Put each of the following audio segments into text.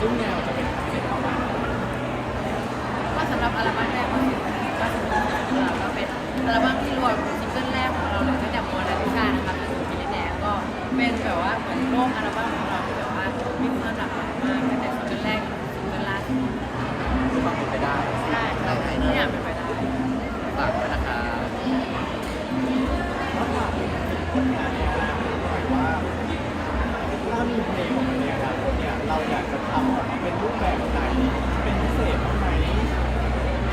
ซึ่งแนวจะเป็น ทำออกมาเป็นรูปแบบไหนเป็นพิเศษบ้ไหม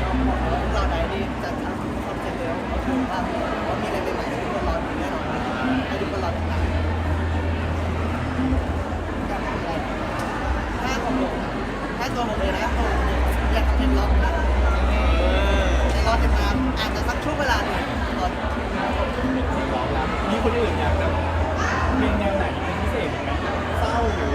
เราเราได้ที่จะทำคอนเซ็ปต์แล้วก็คือว่าว่ามีอะไรใหม่ๆให้ทุกคนรอดูแน่นอนให้ทุกคนรอติดตามการทำอะไรถ้าของผมถ้าตัวผมเลยนะผมอยากทำเป็นล็อกนะในล็อติดตามอาจจะสักช่วงเวลาหนึ่งรอมีคนอื่นอยากแบบเป็นแนวไหนเป็นพิเศษไหมเศร้าหรือ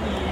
movie.